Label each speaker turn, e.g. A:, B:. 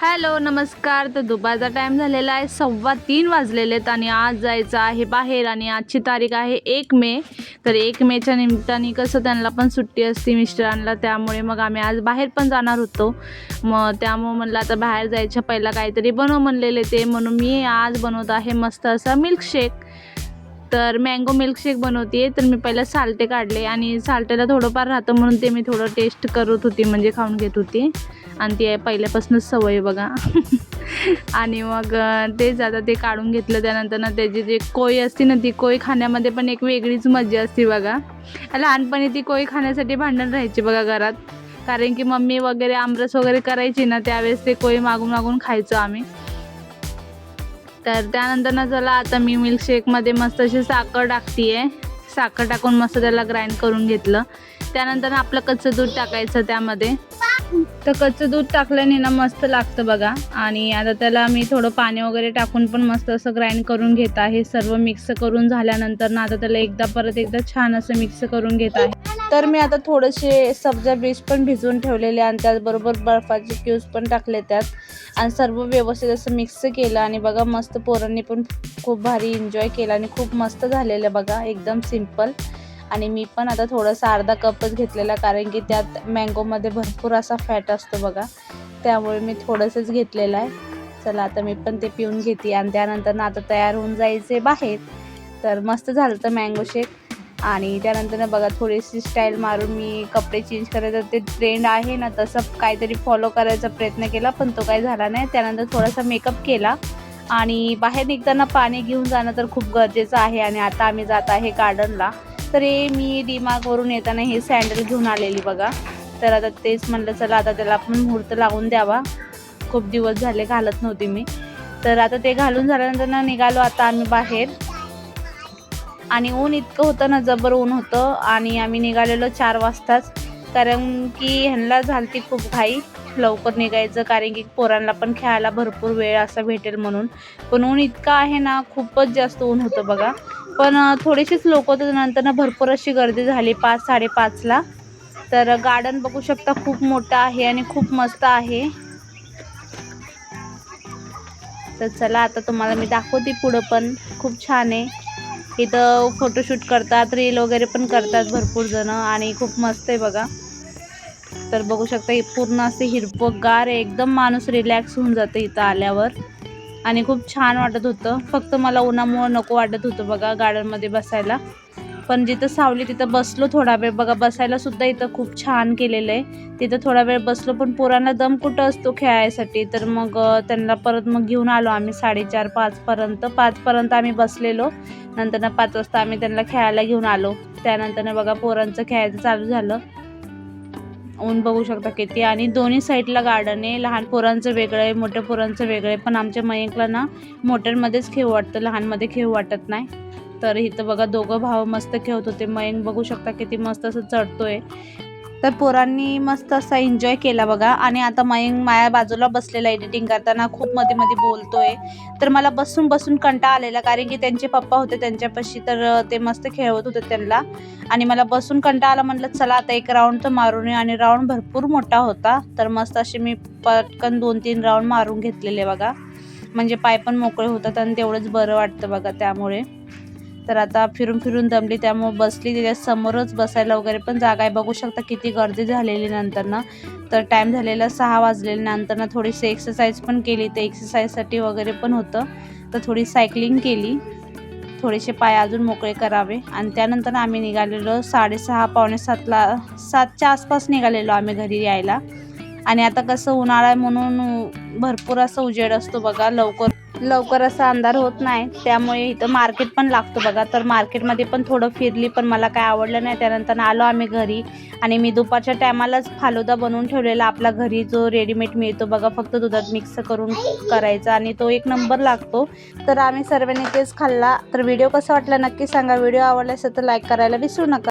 A: Hello नमस्कार. तर दुपारचा टाईम झालेला आहे. सव्वा तीन वाजलेले आहेत आणि आज जायचं आहे बाहेर आणि आजची तारीख आहे एक मे. तर एक मेच्या निमित्ताने कसं त्यांना पण सुट्टी असते मिस्टरांना त्यामुळे मग आम्ही आज बाहेर पण जाणार होतो. मग त्यामुळं म्हणलं आता बाहेर जायच्या पहिला काहीतरी बनव म्हणलेले ते. म्हणून मी आज बनवत आहे मस्त असा मिल्कशेक तर मँगो मिल्कशेक बनवते तर मी पहिलं साल्टे काढले आणि साल्टेला थोडंफार राहतं म्हणून ते मी थोडं टेस्ट करत होती म्हणजे खाऊन घेत होती. आणि ती पहिल्यापासूनच सवय बघा. आणि मग तेच आता ते काढून घेतलं त्यानंतर ना त्याची जी कोय असते ना ती कोय खाण्यामध्ये पण एक वेगळीच मजा असते बघा. लहानपणी ती कोय खाण्यासाठी भांडण राहायची बघा घरात. कारण की मम्मी वगैरे आमरस वगैरे करायची ना त्यावेळेस ते कोय मागून मागून खायचो आम्ही. तर त्यानंतर ना चला आता मी मिल्कशेकमध्ये मस्त अशी साखर टाकते आहे साखर टाकून मस्त त्याला ग्राइंड करून घेतलं. त्यानंतर आपलं कच्चं दूध टाकायचं त्यामध्ये. तर कच्चं दूध टाकल्याने ना मस्त लागतं बघा. आणि आता त्याला मी थोडं पाणी वगैरे टाकून पण मस्त असं ग्राइंड करून घेत आहे. सर्व मिक्स करून झाल्यानंतर ना आता त्याला एकदा परत एकदा छान असं मिक्स करून घेत आहे. तर मी आता थोडेसे सब्जा बीज पण भिजवून ठेवलेले आणि त्याचबरोबर बर्फाचे क्यूज पण टाकले त्यात. आणि सर्व व्यवस्थित असं मिक्स केलं आणि बघा मस्त पोरांनी पण खूप भारी एन्जॉय केला आणि खूप मस्त झालेलं बघा. एकदम सिंपल आणि मी पण आता थोडंसं अर्धा कपच घेतलेला कारण की त्यात मँगोमध्ये भरपूर असा फॅट असतो बघा. त्यामुळे मी थोडंसंच घेतलेलं आहे. चला आता मी पण ते पिऊन घेते. आणि त्यानंतर ना आता तयार होऊन जायचे बाहेर. तर मस्त झालं तर मँगो शेक आणि त्यानंतर ना बघा थोडीशी स्टाईल मारून मी कपडे चेंज करायचं. ते ट्रेंड आहे ना तसं काहीतरी फॉलो करायचा प्रयत्न केला पण तो काही झाला नाही. त्यानंतर थोडासा मेकअप केला. आणि बाहेर निघताना पाणी घेऊन जाणं तर खूप गरजेचं आहे. आणि आता आम्ही जात आहे गार्डनला तर हे मी डीमार्कवरून येताना हे सँडल घेऊन आलेली बघा. तर आता तेच म्हणलं चला आता त्याला आपण मुहूर्त लावून द्यावा. खूप दिवस झाले घालत नव्हती मी. तर आता ते घालून झाल्यानंतर ना निघालो आता आम्ही बाहेर. आणि ऊन इतकं होतं ना जबर ऊन होतं. आणि आम्ही निघालेलो चार वाजताच. कारण की ह्यांना झालती खूप घाई. लवकर निघायचं कारण की पोरांना पण खेळायला भरपूर वेळ असा भेटेल म्हणून. पण ऊन इतकं आहे ना खूपच जास्त ऊन होतं बघा. पण थोडीशीच लोक होते नंतर ना भरपूर अशी गर्दी झाली पाच साडेपाचला. तर गार्डन बघू शकता खूप मोठं आहे आणि खूप मस्त आहे. तर चला आता तुम्हाला मी दाखवते पुढं पण. खूप छान आहे. इथं फोटोशूट करतात रील वगैरे पण करतात भरपूर जण आणि खूप मस्त आहे बघा. तर बघू शकता पूर्ण असे हिरवगार आहे. एकदम माणूस रिलॅक्स होऊन जातं इथं आल्यावर. आणि खूप छान वाटत होतं. फक्त मला उन्हामुळं नको वाटत होतं बघा गार्डनमध्ये बसायला. पण जिथं सावली तिथं बसलो थोडा वेळ. बघा बसायला सुद्धा इथं खूप छान केलेलं आहे. तिथं थोडा वेळ बसलो पण पोरांना दम कुठं असतो खेळायसाठी? तर मग त्यांना परत मग घेऊन आलो आम्ही साडेचार पाचपर्यंत पाचपर्यंत आम्ही बसलेलो. नंतर पाच वाजता आम्ही त्यांना खेळायला घेऊन आलो. त्यानंतर बघा पोरांचं खेळायचं चालू झालं. ऊन बघू शकता किती. आणि दोन्ही साईडला गार्डन आहे. लहान पोरांचं वेगळं आहे मोठ्या पोरांचं वेगळं आहे. पण आमच्या मयंकला ना मोठ्यांमध्येच खेळ वाटतं. लहानमध्ये खेळ वाटत नाही. तर इथं बघा दोघं भाव मस्त खेळत होते. मयंक बघू शकता किती मस्त असं चढतोय. तर पोरांनी मस्त असा एन्जॉय केला बघा. आणि आता मयंक माझ्या बाजूला बसलेला एडिटिंग करताना खूप मध्ये मध्ये बोलतोय. तर मला बसून बसून कंटाळा आलेला कारण की त्यांचे पप्पा होते त्यांच्यापाशी तर ते मस्त खेळवत होते त्यांना. आणि मला बसून कंटाळा आला म्हटलं चला आता एक राऊंड तर मारून येऊ. आणि राऊंड भरपूर मोठा होता तर मस्त असे मी पटकन दोन तीन राऊंड मारून घेतलेले बघा. म्हणजे पाय पण मोकळे होतात आणि तेवढंच बरं वाटतं बघा त्यामुळे. तर आता फिरून फिरून दमली त्यामुळे बसली त्याच्या समोरच बसायला वगैरे पण जागा आहे. बघू शकता किती गर्दी झालेली नंतर ना. तर टाईम झालेला सहा वाजलेला नंतर ना थोडीशी एक्सरसाइज पण केली. तर एक्सरसाइजसाठी वगैरे पण होतं. तर थोडी सायकलिंग केली. थोडेसे पाय अजून मोकळे करावे. आणि त्यानंतर आम्ही निघालेलो साडेसहा पावणे सातला सातच्या आसपास निघालेलो आम्ही घरी यायला. आणि आता कसं उन्हाळा आहे म्हणून भरपूर असं उजेड असतो बघा. लवकर लवकर असा अंधार होत नाही. त्यामुळे इथं मार्केट पण लागतो बघा. तर मार्केटमध्ये पण थोडं फिरली पण मला काय आवडलं नाही. त्यानंतर आलो आम्ही घरी. आणि मी दुपारच्या टायमालाच फालुदा बनवून ठेवलेला आपला घरी जो रेडीमेड मिळतो बघा. फक्त दुधात मिक्स करून करायचा. आणि तो एक नंबर लागतो. तर आम्ही सर्वांनी तेच खाल्ला. तर व्हिडिओ कसा वाटला नक्की सांगा. व्हिडिओ आवडला असेल तर लाईक करायला विसरू नका.